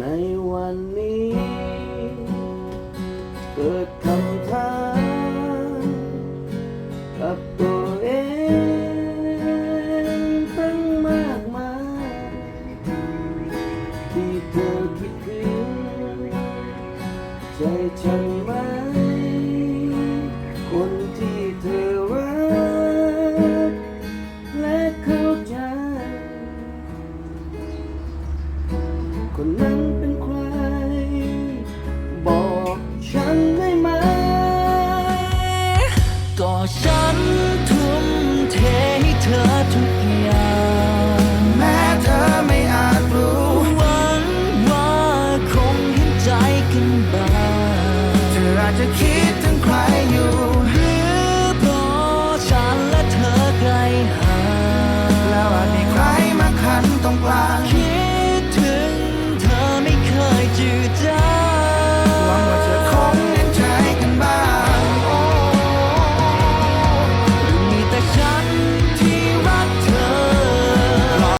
ในวันนี้ เกิดคำถามกับตัวเองตั้งมากมายที่เธอคิดถึงใจฉันไหม คนที่เธอรัก และเข้าใจคนนั้น 好像